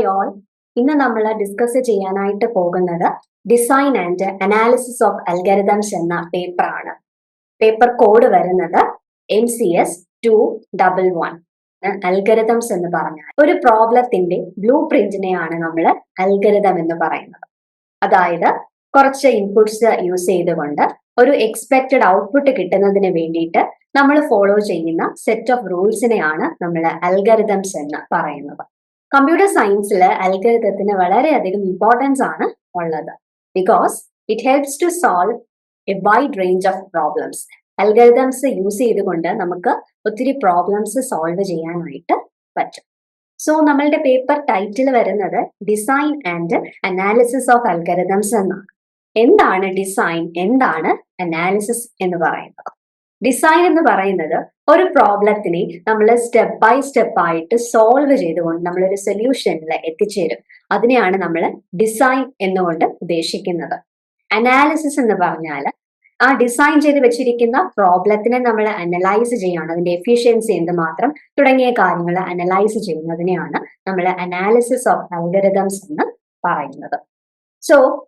Hi all ഇന്ന് നമ്മൾ discuss ചെയ്യാനായിട്ട് പോകുന്നത് design and analysis of algorithms എന്ന പേപ്പർ ആണ്. പേപ്പർ കോഡ് വരുന്നത് M C S two double one algorithms എന്ന് പറഞ്ഞാൽ ഒരു പ്രോബ്ലത്തിന്റെ ബ്ലൂ പ്രിന്റിനെയാണ് നമ്മൾ അൽഗരിതം എന്ന് പറയുന്നത്. അതായത് കുറച്ച് ഇൻപുട്സ് യൂസ് ചെയ്തുകൊണ്ട് ഒരു എക്സ്പെക്റ്റഡ് ഔട്ട്പുട്ട് കിട്ടുന്നതിന് വേണ്ടിയിട്ട് നമ്മൾ ഫോളോ ചെയ്യുന്ന സെറ്റ് ഓഫ് റൂൾസിനെയാണ് നമ്മൾ അൽഗരിതംസ് എന്ന് പറയുന്നത്. കമ്പ്യൂട്ടർ സയൻസിൽ അൽഗരിതത്തിന് വളരെയധികം ഇമ്പോർട്ടൻസ് ആണ് ഉള്ളത്. Because it helps to solve a wide range of problems algorithms use ചെയ്തുകൊണ്ട് നമുക്ക് ഒത്തിരി പ്രോബ്ലംസ് സോൾവ് ചെയ്യാനായിട്ട് പറ്റും. സോ നമ്മളുടെ പേപ്പർ ടൈറ്റിൽ വരുന്നത് design and analysis of algorithms എന്നാണ്. എന്താണ് ഡിസൈൻ എന്താണ് അനാലിസിസ് എന്ന് പറയുന്നത്? ഡിസൈൻ എന്ന് പറയുന്നത് ഒരു പ്രോബ്ലത്തിനെ നമ്മൾ സ്റ്റെപ്പ് ബൈ സ്റ്റെപ്പ് ആയിട്ട് സോൾവ് ചെയ്തുകൊണ്ട് നമ്മളൊരു സൊല്യൂഷനിൽ എത്തിച്ചേരും. അതിനെയാണ് നമ്മൾ ഡിസൈൻ എന്നുകൊണ്ട് ഉദ്ദേശിക്കുന്നത്. അനാലിസിസ് എന്ന് പറഞ്ഞാൽ ആ ഡിസൈൻ ചെയ്ത് വെച്ചിരിക്കുന്ന പ്രോബ്ലത്തിനെ നമ്മൾ അനലൈസ് ചെയ്യണം. അതിന്റെ എഫിഷ്യൻസി എന്തുമാത്രം തുടങ്ങിയ കാര്യങ്ങൾ അനലൈസ് ചെയ്യുന്നതിനെയാണ് നമ്മൾ അനാലിസിസ് ഓഫ് അൽഗരിതംസ് എന്ന് പറയുന്നത്. So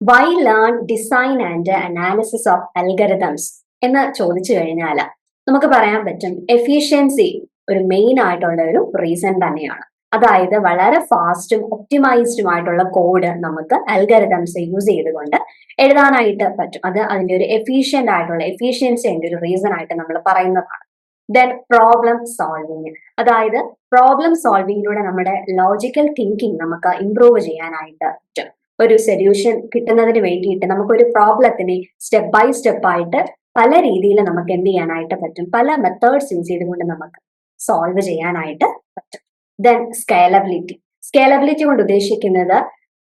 why learn design and analysis of algorithms എന്ന് ചോദിച്ചു കഴിഞ്ഞാൽ നമുക്ക് പറയാൻ പറ്റും എഫിഷ്യൻസി ഒരു മെയിൻ ആയിട്ടുള്ള ഒരു റീസൺ തന്നെയാണ്. അതായത് വളരെ ഫാസ്റ്റും ഒപ്റ്റിമൈസ്ഡും ആയിട്ടുള്ള കോഡ് നമുക്ക് അൽഗരിതംസ് യൂസ് ചെയ്തുകൊണ്ട് എഴുതാനായിട്ട് പറ്റും. അത് അതിന്റെ ഒരു എഫിഷ്യന്റ് ആയിട്ടുള്ള എഫിഷ്യൻസിന്റെ ഒരു റീസൺ ആയിട്ട് നമ്മൾ പറയുന്നതാണ്. ദെൻ പ്രോബ്ലം സോൾവിങ് അതായത് പ്രോബ്ലം സോൾവിങ്ങിലൂടെ നമ്മുടെ ലോജിക്കൽ തിങ്കിങ് നമുക്ക് ഇംപ്രൂവ് ചെയ്യാനായിട്ട് പറ്റും. ഒരു സൊല്യൂഷൻ കിട്ടുന്നതിന് വേണ്ടിയിട്ട് നമുക്കൊരു പ്രോബ്ലത്തിനെ സ്റ്റെപ്പ് ബൈ സ്റ്റെപ്പ് ആയിട്ട് പല രീതിയിൽ നമുക്ക് എന്ത് ചെയ്യാനായിട്ട് പറ്റും? പല മെത്തേഡ്സ് യൂസ് ചെയ്തുകൊണ്ട് നമുക്ക് സോൾവ് ചെയ്യാനായിട്ട് പറ്റും. ദെൻ സ്കേലബിലിറ്റി സ്കേലബിലിറ്റി കൊണ്ട് ഉദ്ദേശിക്കുന്നത്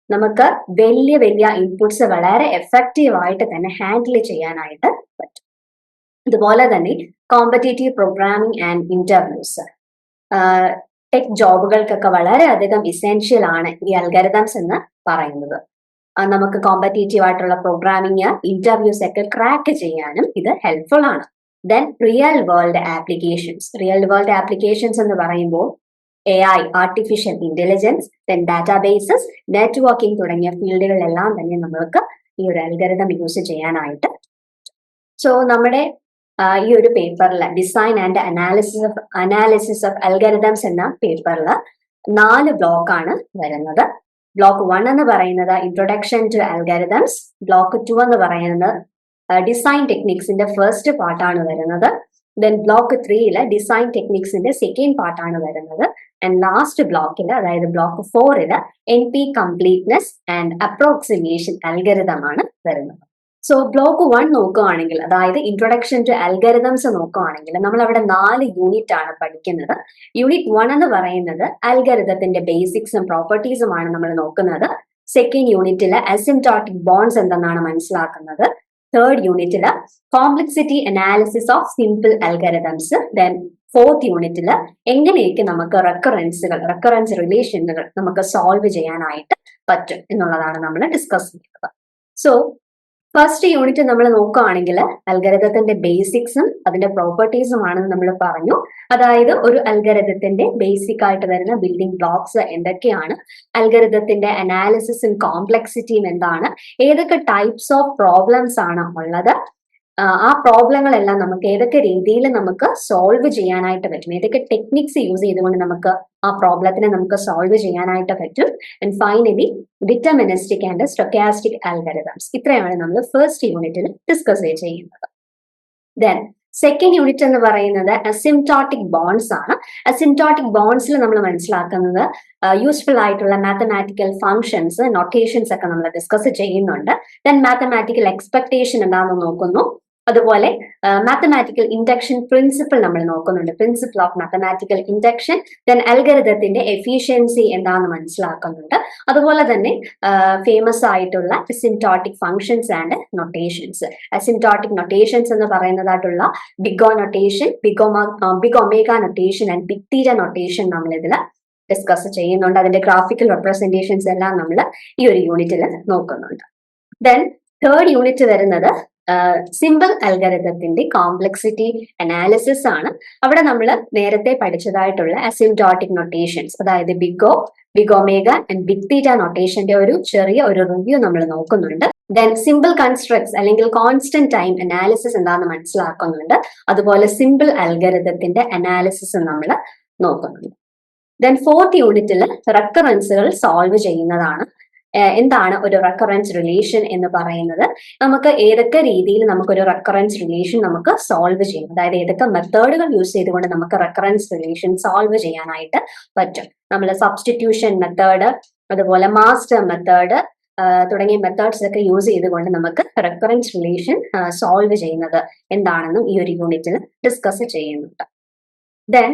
നമുക്ക് വലിയ വലിയ ഇൻപുട്സ് വളരെ എഫക്റ്റീവ് ആയിട്ട് തന്നെ ഹാൻഡിൽ ചെയ്യാനായിട്ട് പറ്റും. ഇതുപോലെ തന്നെ competitive programming and interviews tech ജോബുകൾക്കൊക്കെ വളരെയധികം ഇസെൻഷ്യൽ ആണ് ഈ അൽഗരിതംസ് എന്ന് പറയുന്നത്. നമുക്ക് കോമ്പറ്റേറ്റീവ് ആയിട്ടുള്ള പ്രോഗ്രാമിംഗ് ഇന്റർവ്യൂസ് ഒക്കെ ക്രാക്ക് ചെയ്യാനും ഇത് ഹെൽപ്ഫുൾ ആണ്. Then real world applications real world applications എന്ന് പറയുമ്പോൾ A I artificial intelligence then databases networking തുടങ്ങിയ ഫീൽഡുകളിലെല്ലാം തന്നെ നമ്മൾക്ക് ഈ ഒരു അൽഗരിതം യൂസ് ചെയ്യാനായിട്ട് സോ നമ്മുടെ ഈ ഒരു പേപ്പറിൽ design and analysis of analysis of algorithms എന്ന പേപ്പറിൽ നാല് ബ്ലോക്കാണ് വരുന്നത്. ബ്ലോക്ക് വൺ എന്ന് പറയുന്നത് introduction to algorithms block two എന്ന് പറയുന്നത് ഡിസൈൻ ടെക്നിക്സിന്റെ ഫസ്റ്റ് പാർട്ടാണ് വരുന്നത്. ദെൻ ബ്ലോക്ക് ത്രീയിൽ ഡിസൈൻ ടെക്നിക്സിന്റെ സെക്കൻഡ് പാർട്ടാണ് വരുന്നത്. ആൻഡ് ലാസ്റ്റ് ബ്ലോക്കിൽ അതായത് ബ്ലോക്ക് ഫോറിൽ N P completeness and approximation അൽഗരിതമാണ് വരുന്നത്. സോ ബ്ലോക്ക് വൺ നോക്കുകയാണെങ്കിൽ അതായത് ഇൻട്രൊഡക്ഷൻ ടു അൽഗരിതംസ് നോക്കുകയാണെങ്കിൽ നമ്മൾ അവിടെ നാല് യൂണിറ്റ് ആണ് പഠിക്കുന്നത്. യൂണിറ്റ് വൺ എന്ന് പറയുന്നത് അൽഗരിതത്തിന്റെ ബേസിക്സും പ്രോപ്പർട്ടീസുമാണ് നമ്മൾ നോക്കുന്നത്. സെക്കൻഡ് യൂണിറ്റിൽ അസിംറ്റോട്ടിക് ബോൺസ് എന്തെന്നാണ് മനസ്സിലാക്കുന്നത്. തേർഡ് യൂണിറ്റിൽ complexity analysis of simple algorithms then fourth യൂണിറ്റിൽ എങ്ങനെയൊക്കെ നമുക്ക് റെക്കറൻസുകൾ റെക്കറൻസ് റിലേഷനുകൾ നമുക്ക് സോൾവ് ചെയ്യാനായിട്ട് പറ്റും എന്നുള്ളതാണ് നമ്മൾ ഡിസ്കസ് ചെയ്യുന്നത്. സോ ഫസ്റ്റ് യൂണിറ്റ് നമ്മൾ നോക്കുകയാണെങ്കിൽ അൽഗരഥത്തിന്റെ ബേസിക്സും അതിന്റെ പ്രോപ്പർട്ടീസും ആണെന്ന് നമ്മൾ പറഞ്ഞു. അതായത് ഒരു അൽഗരഥത്തിന്റെ ബേസിക് ആയിട്ട് വരുന്ന ബിൽഡിംഗ് ബ്ലോക്സ് എന്തൊക്കെയാണ്? അൽഗരഥത്തിന്റെ അനാലിസിസും കോംപ്ലക്സിറ്റിയും എന്താണ്? ഏതൊക്കെ ടൈപ്സ് ഓഫ് പ്രോബ്ലംസ് ആണ് ഉള്ളത്? ആ പ്രോബ്ലങ്ങളെല്ലാം നമുക്ക് ഏതൊക്കെ രീതിയിൽ നമുക്ക് സോൾവ് ചെയ്യാനായിട്ട് പറ്റും? ഏതൊക്കെ ടെക്നിക്സ് യൂസ് ചെയ്തുകൊണ്ട് നമുക്ക് ആ പ്രോബ്ലത്തിനെ നമുക്ക് സോൾവ് ചെയ്യാനായിട്ട് പറ്റും. And finally deterministic and stochastic algorithms ഇത്രയാണ് നമ്മൾ ഫസ്റ്റ് യൂണിറ്റിൽ ഡിസ്കസ് ചെയ്യുന്നത്. ദെൻ സെക്കൻഡ് യൂണിറ്റ് എന്ന് പറയുന്നത് അസിംറ്റോട്ടിക് ബോൺസ് ആണ്. അസിംറ്റോട്ടിക് ബോൺസിൽ നമ്മൾ മനസ്സിലാക്കുന്നത് യൂസ്ഫുൾ ആയിട്ടുള്ള മാത്തമാറ്റിക്കൽ ഫങ്ഷൻസ് നൊട്ടേഷൻസ് ഒക്കെ നമ്മൾ ഡിസ്കസ് ചെയ്യുന്നുണ്ട്. ദെൻ മാത്തമാറ്റിക്കൽ എക്സ്പെക്ടേഷൻ എന്താണെന്ന് നോക്കുന്നു. അതുപോലെ മാത്തമാറ്റിക്കൽ ഇൻഡക്ഷൻ പ്രിൻസിപ്പിൾ നമ്മൾ നോക്കുന്നുണ്ട്. Principle of mathematical induction then അൽഗരിതത്തിന്റെ efficiency എന്താണെന്ന് മനസ്സിലാക്കുന്നുണ്ട്. അതുപോലെ തന്നെ ഫേമസ് ആയിട്ടുള്ള asymptotic functions and notations asymptotic notations എന്ന് പറയുന്നതായിട്ടുള്ള big O notation big O big notation and big theta notation നമ്മൾ ഇതിൽ ഡിസ്കസ് ചെയ്യുന്നുണ്ട്. അതിന്റെ ഗ്രാഫിക്കൽ റെപ്രസെന്റേഷൻസ് എല്ലാം നമ്മൾ ഈ ഒരു യൂണിറ്റിൽ നോക്കുന്നുണ്ട്. ദെൻ തേർഡ് യൂണിറ്റ് വരുന്നത് സിമ്പിൾ അൽഗരഥത്തിന്റെ കോംപ്ലക്സിറ്റി അനാലിസിസ് ആണ്. അവിടെ നമ്മൾ നേരത്തെ പഠിച്ചതായിട്ടുള്ള അസിംറ്റോട്ടിക് നൊട്ടേഷൻസ് അതായത് big O big omega and big theta നൊട്ടേഷന്റെ ഒരു ചെറിയ ഒരു റിവ്യൂ നമ്മൾ നോക്കുന്നുണ്ട്. ദെൻ സിമ്പിൾ കൺസ്ട്രക്ട്സ് അല്ലെങ്കിൽ കോൺസ്റ്റന്റ് ടൈം അനാലിസിസ് എന്താണെന്ന് മനസ്സിലാക്കുന്നുണ്ട്. അതുപോലെ സിമ്പിൾ അൽഗരഥത്തിന്റെ അനാലിസിസ് നമ്മൾ നോക്കുന്നുണ്ട്. ദെൻ ഫോർത്ത് യൂണിറ്റിൽ റെക്കറൻസുകൾ സോൾവ് ചെയ്യുന്നതാണ്. എന്താണ് ഒരു റെക്കറൻസ് റിലേഷൻ എന്ന് പറയുന്നത്? നമുക്ക് ഏതൊക്കെ രീതിയിൽ നമുക്കൊരു റെക്കറൻസ് റിലേഷൻ നമുക്ക് സോൾവ് ചെയ്യും. അതായത് ഏതൊക്കെ മെത്തേഡുകൾ യൂസ് ചെയ്തുകൊണ്ട് നമുക്ക് റെക്കറൻസ് റിലേഷൻ സോൾവ് ചെയ്യാനായിട്ട് പറ്റും. നമ്മൾ സബ്സ്റ്റിറ്റ്യൂഷൻ മെത്തേഡ് അതുപോലെ മാസ്റ്റർ മെത്തേഡ് തുടങ്ങിയ മെത്തേഡ്സ് ഒക്കെ യൂസ് ചെയ്തുകൊണ്ട് നമുക്ക് റെക്കറൻസ് റിലേഷൻ സോൾവ് ചെയ്യുന്നത് എന്താണെന്നും ഈ ഒരു യൂണിറ്റിൽ ഡിസ്കസ് ചെയ്യുന്നുണ്ട്. ദെൻ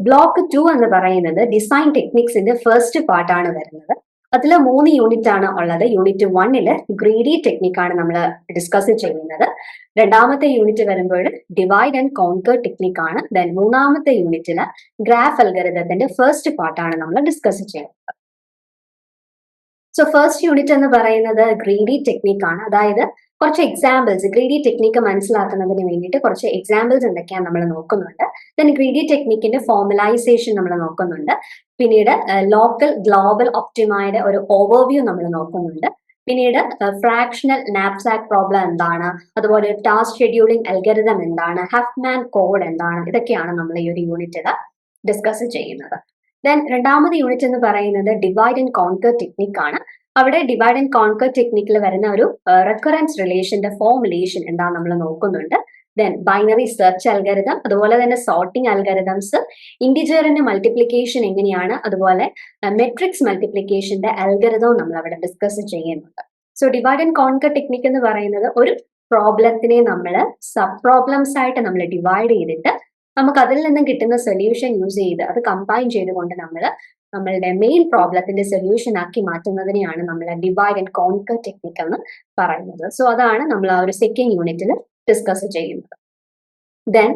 ബ്ലോക്ക് ടു എന്ന് പറയുന്നത് ഡിസൈൻ ടെക്നിക്സിന്റെ ഫസ്റ്റ് പാർട്ടാണ് വരുന്നത്. അതിൽ മൂന്ന് യൂണിറ്റ് ആണ് ഉള്ളത്. യൂണിറ്റ് വണ്ണിൽ ഗ്രീഡി ടെക്നിക് ആണ് നമ്മൾ ഡിസ്കസ് ചെയ്യുന്നത്. രണ്ടാമത്തെ യൂണിറ്റ് വരുമ്പോൾ ഡിവൈഡ് ആൻഡ് കോൺകർ ടെക്നിക് ആണ്. ദെൻ മൂന്നാമത്തെ യൂണിറ്റിൽ ഗ്രാഫ് അൽഗരിതത്തിന്റെ ഫസ്റ്റ് പാർട്ടാണ് നമ്മൾ ഡിസ്കസ് ചെയ്യുന്നത്. സോ ഫസ്റ്റ് യൂണിറ്റ് എന്ന് പറയുന്നത് ഗ്രീഡി ടെക്നിക് ആണ്. അതായത് കുറച്ച് എക്സാമ്പിൾസ് ഗ്രീഡി ടെക്നിക്ക് മനസ്സിലാക്കുന്നതിന് വേണ്ടിയിട്ട് കുറച്ച് എക്സാമ്പിൾസ് എന്തൊക്കെയാണ് നമ്മൾ നോക്കുന്നുണ്ട്. ദെൻ ഗ്രീഡി ടെക്നിക്കിന്റെ ഫോർമലൈസേഷൻ നമ്മൾ നോക്കുന്നുണ്ട്. പിന്നീട് ലോക്കൽ ഗ്ലോബൽ ഒപ്റ്റിമയുടെ ഒരു ഓവർവ്യൂ നമ്മൾ നോക്കുന്നുണ്ട്. പിന്നീട് ഫ്രാക്ഷണൽ നാപ്സാക് പ്രോബ്ലം എന്താണ്? അതുപോലെ ടാസ്ക് ഷെഡ്യൂളിംഗ് അൽഗരിതം എന്താണ്? ഹഫ്മാൻ കോഡ് എന്താണ്? ഇതൊക്കെയാണ് നമ്മൾ ഈ ഒരു യൂണിറ്റിൽ ഡിസ്കസ് ചെയ്യുന്നത്. ദെൻ രണ്ടാമത് യൂണിറ്റ് എന്ന് പറയുന്നത് ഡിവൈഡ് ആൻഡ് കോൺകർ ടെക്നിക് ആണ്. അവിടെ ഡിവൈഡ് ആൻഡ് കോൺകർ ടെക്നിക്കിൽ വരുന്ന ഒരു റെക്കറൻസ് റിലേഷന്റെ ഫോർമുലേഷൻ എന്താ നമ്മൾ നോക്കുന്നുണ്ട്. ദെൻ ബൈനറി സെർച്ച് അൽഗരിതം അതുപോലെ തന്നെ സോർട്ടിംഗ് അൽഗരിതംസ് ഇൻഡിജറിന്റെ മൾട്ടിപ്ലിക്കേഷൻ എങ്ങനെയാണ് അതുപോലെ മെട്രിക്സ് മൾട്ടിപ്ലിക്കേഷന്റെ അൽഗരിതവും നമ്മൾ അവിടെ ഡിസ്കസ് ചെയ്യുന്നുണ്ട്. So divide and conquer technique എന്ന് പറയുന്നത് ഒരു പ്രോബ്ലത്തിനെ നമ്മൾ സബ് പ്രോബ്ലംസ് ആയിട്ട് നമ്മൾ ഡിവൈഡ് ചെയ്തിട്ട് നമുക്ക് അതിൽ നിന്നും കിട്ടുന്ന സൊല്യൂഷൻ യൂസ് ചെയ്ത് അത് കമ്പൈൻ ചെയ്തുകൊണ്ട് നമ്മൾ നമ്മളുടെ മെയിൻ പ്രോബ്ലത്തിന്റെ സൊല്യൂഷൻ ആക്കി മാറ്റുന്നതിനെയാണ് നമ്മൾ ഡിവൈഡ് ആൻഡ് കോൺകർ ടെക്നിക് എന്ന് പറയുന്നത്. സോ അതാണ് നമ്മൾ ആ ഒരു സെക്കൻഡ് യൂണിറ്റിൽ ഡിസ്കസ് ചെയ്യുന്നത്. ദെൻ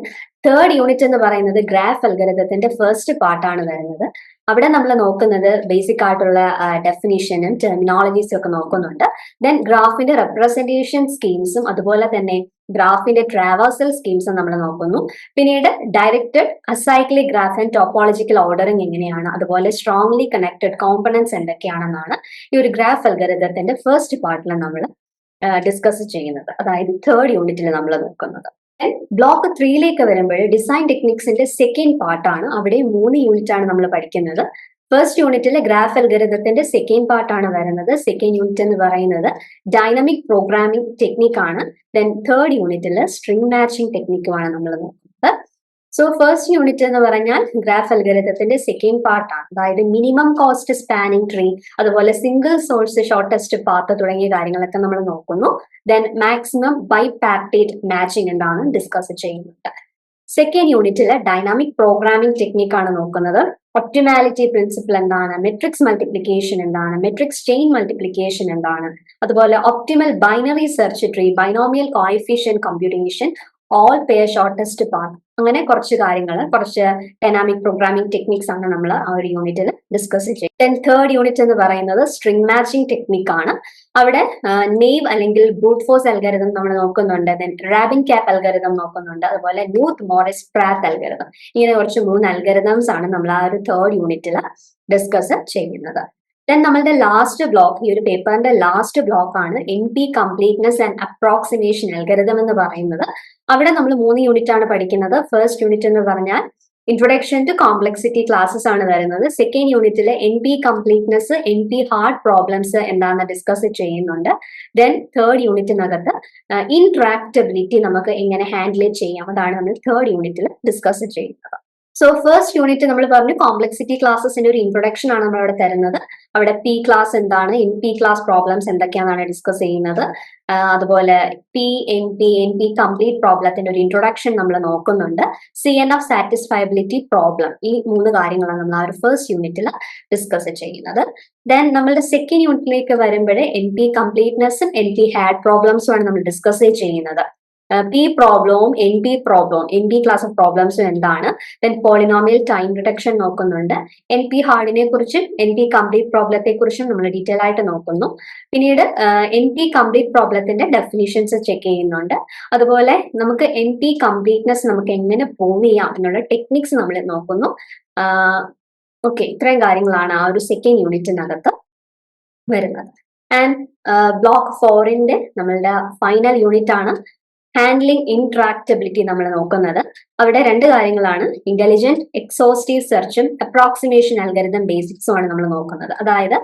തേർഡ് യൂണിറ്റ് എന്ന് പറയുന്നത് ഗ്രാഫ് അൽഗരതത്തിന്റെ ഫസ്റ്റ് പാർട്ടാണ് വരുന്നത്. അവിടെ നമ്മൾ നോക്കുന്നത് ബേസിക് ആയിട്ടുള്ള ഡെഫിനിഷനും ടെർമിനോളജീസും ഒക്കെ നോക്കുന്നുണ്ട്. ദെൻ ഗ്രാഫിന്റെ റെപ്രസെന്റേഷൻ സ്കീംസും അതുപോലെ തന്നെ ഗ്രാഫിന്റെ ട്രാവേഴ്സൽ സ്കീംസും നമ്മൾ നോക്കുന്നു. പിന്നീട് directed acyclic graph and topological ordering എങ്ങനെയാണ്? അതുപോലെ സ്ട്രോങ്ലി കണക്റ്റഡ് കോമ്പണൻസ് എന്തൊക്കെയാണെന്നാണ് ഈ ഒരു ഗ്രാഫ് അൽഗരതത്തിന്റെ ഫസ്റ്റ് പാർട്ടിൽ നമ്മൾ ഡിസ്കസ് ചെയ്യുന്നത്. അതായത് തേർഡ് യൂണിറ്റിൽ നമ്മൾ നോക്കുന്നത്. ബ്ലോക്ക് ത്രീയിലേക്ക് വരുമ്പോൾ ഡിസൈൻ ടെക്നിക്സിന്റെ സെക്കൻഡ് പാർട്ടാണ് അവിടെ മൂന്ന് യൂണിറ്റ് ആണ് നമ്മൾ പഠിക്കുന്നത്. ഫസ്റ്റ് യൂണിറ്റിൽ ഗ്രാഫ് അൽഗരിതത്തിന്റെ സെക്കൻഡ് പാർട്ടാണ് വരുന്നത്. സെക്കൻഡ് യൂണിറ്റ് എന്ന് പറയുന്നത് ഡൈനമിക് പ്രോഗ്രാമിംഗ് ടെക്നിക്കാണ് ദെൻ തേർഡ് യൂണിറ്റിൽ സ്ട്രിംഗ് മാച്ചിങ് ടെക്നിക്കുമാണ് നമ്മൾ നോക്കുന്നത്. സോ ഫസ്റ്റ് യൂണിറ്റ് എന്ന് പറഞ്ഞാൽ ഗ്രാഫ് അൽഗരിതത്തിന്റെ സെക്കൻഡ് പാർട്ടാണ് അതായത് മിനിമം കോസ്റ്റ് സ്പാനിങ് ട്രീ അതുപോലെ സിംഗിൾ സോഴ്സ് ഷോർട്ടസ്റ്റ് പാത്ത് തുടങ്ങിയ കാര്യങ്ങളൊക്കെ നമ്മൾ നോക്കുന്നു. Then maximum bipartite matching എന്താണ് ഡിസ്കസ് ചെയ്യുന്നുണ്ട് സെക്കൻഡ് യൂണിറ്റിൽ ഡൈനാമിക് പ്രോഗ്രാമിംഗ് ടെക്നിക് ആണ് നോക്കുന്നത്. ഒപ്റ്റിമാലിറ്റി പ്രിൻസിപ്പിൾ എന്താണ്? മെട്രിക്സ് മൾട്ടിപ്ലിക്കേഷൻ എന്താണ്? മെട്രിക്സ് ചെയിൻ മൾട്ടിപ്ലിക്കേഷൻ എന്താണ്? അതുപോലെ optimal binary search tree binomial coefficient computation all pair shortest path അങ്ങനെ കുറച്ച് കാര്യങ്ങൾ കുറച്ച് ഡൈനാമിക് പ്രോഗ്രാമിംഗ് ടെക്നിക്സ് ആണ് നമ്മൾ ആ ഒരു യൂണിറ്റിൽ ഡിസ്കസ് ചെയ്യും ദെൻ തേർഡ് യൂണിറ്റ് എന്ന് പറയുന്നത് സ്ട്രിംഗ് മാച്ചിങ് ടെക്നിക് ആണ്. അവിടെ നെയ്വ് അല്ലെങ്കിൽ ബ്രൂട്ട് ഫോഴ്സ് അൽഗരിതം നമ്മൾ നോക്കുന്നുണ്ട് ദെൻ റാബിൻ ക്യാപ്പ് അൽഗരിതം നോക്കുന്നുണ്ട് അതുപോലെ ന്യൂത്ത് മോറിസ് പ്രാത്ത് അൽഗരിതം ഇങ്ങനെ കുറച്ച് മൂന്ന് അൽഗരിതംസ് ആണ് നമ്മൾ ആ ഒരു തേർഡ് യൂണിറ്റിൽ ഡിസ്കസ് ചെയ്യുന്നത്. ദെൻ നമ്മളുടെ ലാസ്റ്റ് ബ്ലോക്ക് ഈ ഒരു പേപ്പറിന്റെ ലാസ്റ്റ് ബ്ലോക്ക് ആണ് N P completeness and approximation algorithm എന്ന് പറയുന്നത്. അവിടെ നമ്മൾ മൂന്ന് യൂണിറ്റ് ആണ് പഠിക്കുന്നത്. ഫസ്റ്റ് യൂണിറ്റ് എന്ന് പറഞ്ഞാൽ ഇൻട്രൊഡക്ഷൻ ടു കോംപ്ലക്സിറ്റി ക്ലാസ്സസ് ആണ് വരുന്നത്. സെക്കൻഡ് യൂണിറ്റിൽ N P completeness N P hard problems എന്താണെന്ന് ഡിസ്കസ് ചെയ്യുന്നുണ്ട്. ദെൻ തേർഡ് യൂണിറ്റിനകത്ത് ഇൻട്രാക്റ്റബിലിറ്റി നമുക്ക് എങ്ങനെ ഹാൻഡിൽ ചെയ്യാം? അതാണ് നമ്മൾ തേർഡ് യൂണിറ്റിൽ ഡിസ്കസ് ചെയ്യുന്നത്. സോ ഫസ്റ്റ് യൂണിറ്റ് നമ്മൾ പറഞ്ഞു കോംപ്ലക്സിറ്റി ക്ലാസ്സസിന്റെ ഒരു ഇൻട്രൊഡക്ഷൻ ആണ് നമ്മൾ അവിടെ തരുന്നത്. അവിടെ പി ക്ലാസ് എന്താണ് എൻ പി ക്ലാസ് പ്രോബ്ലംസ് എന്തൊക്കെയാണെന്നാണ് ഡിസ്കസ് ചെയ്യുന്നത്. അതുപോലെ P N P N P complete പ്രോബ്ലത്തിന്റെ ഒരു ഇൻട്രൊഡക്ഷൻ നമ്മൾ നോക്കുന്നുണ്ട്. C N F satisfiability problem ഈ മൂന്ന് കാര്യങ്ങളാണ് നമ്മൾ ആ ഒരു ഫസ്റ്റ് യൂണിറ്റിൽ ഡിസ്കസ് ചെയ്യുന്നത്. ദെൻ നമ്മളുടെ സെക്കൻഡ് യൂണിറ്റിലേക്ക് വരുമ്പോൾ എൻ പി കംപ്ലീറ്റ്നെസ്സും എൻ പി ഹാഡ് പ്രോബ്ലംസും ആണ് നമ്മൾ ഡിസ്കസ് ചെയ്യുന്നത്. പി പ്രോബ്ലവും എൻ പി പ്രോബ്ലവും എൻ പി ക്ലാസ് ഓഫ് പ്രോബ്ലംസും എന്താണ്? ദെൻ പോളിനോമിയൽ ടൈം റിഡക്ഷൻ നോക്കുന്നുണ്ട്. എൻ പി ഹാർഡിനെ കുറിച്ചും എൻ പി കംപ്ലീറ്റ് പ്രോബ്ലത്തെ കുറിച്ചും നമ്മൾ ഡീറ്റെയിൽ ആയിട്ട് നോക്കുന്നു. പിന്നീട് എൻ പി കംപ്ലീറ്റ് പ്രോബ്ലത്തിന്റെ ഡെഫിനിഷൻസ് ചെക്ക് ചെയ്യുന്നുണ്ട്. അതുപോലെ നമുക്ക് എൻ പി കംപ്ലീറ്റ്നെസ് നമുക്ക് എങ്ങനെ പ്രൂവ് ചെയ്യാം എന്നുള്ള ടെക്നിക്സ് നമ്മൾ നോക്കുന്നു. ഓക്കെ ഇത്രയും കാര്യങ്ങളാണ് ആ ഒരു സെക്കൻഡ് യൂണിറ്റിനകത്ത് വരുന്നത്. ആൻഡ് ബ്ലോക്ക് ഫോറിന്റെ നമ്മളുടെ ഫൈനൽ യൂണിറ്റ് ആണ്. ഹാൻഡ്ലിംഗ് ഇൻട്രാക്റ്റബിലിറ്റി നമ്മൾ നോക്കുന്നത്. അവിടെ രണ്ട് കാര്യങ്ങളാണ്. ഇന്റലിജന്റ് എക്സോസ്റ്റീവ് സെർച്ചും അപ്രോക്സിമേഷൻ അൽഗരിതം ബേസിക്സും ആണ് നമ്മൾ നോക്കുന്നത്. അതായത്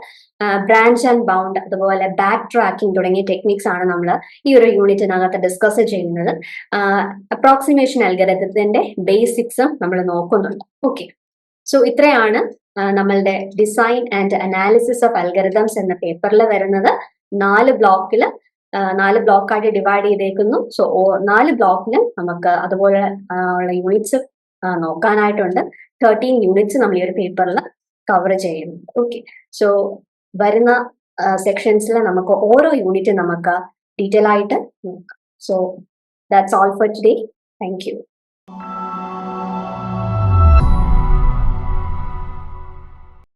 ബ്രാഞ്ച് ആൻഡ് ബൗണ്ട് അതുപോലെ ബാക്ക് ട്രാക്കിംഗ് തുടങ്ങിയ ടെക്നിക്സ് ആണ് നമ്മൾ ഈ ഒരു യൂണിറ്റിനകത്ത് ഡിസ്കസ് ചെയ്യുന്നത്. അപ്രോക്സിമേഷൻ അൽഗരിതത്തിന്റെ ബേസിക്സും നമ്മൾ നോക്കുന്നുണ്ട്. ഓക്കെ സോ ഇത്രയാണ് നമ്മളുടെ design and analysis of algorithms എന്ന പേപ്പറിൽ വരുന്നത്. നാല് ബ്ലോക്കിൽ നാല് ബ്ലോക്കായിട്ട് ഡിവൈഡ് ചെയ്തേക്കുന്നു. സോ നാല് ബ്ലോക്കിൽ നമുക്ക് അതുപോലെ ഉള്ള യൂണിറ്റ്സ് നോക്കാനായിട്ടുണ്ട്. തേർട്ടീൻ യൂണിറ്റ്സ് നമ്മൾ ഈ ഒരു പേപ്പറിൽ കവർ ചെയ്യുന്നുണ്ട്. ഓക്കെ സോ വരുന്ന സെക്ഷൻസിൽ നമുക്ക് ഓരോ യൂണിറ്റ് നമുക്ക് ഡീറ്റെയിൽ ആയിട്ട് നോക്കാം. So that's all for today thank you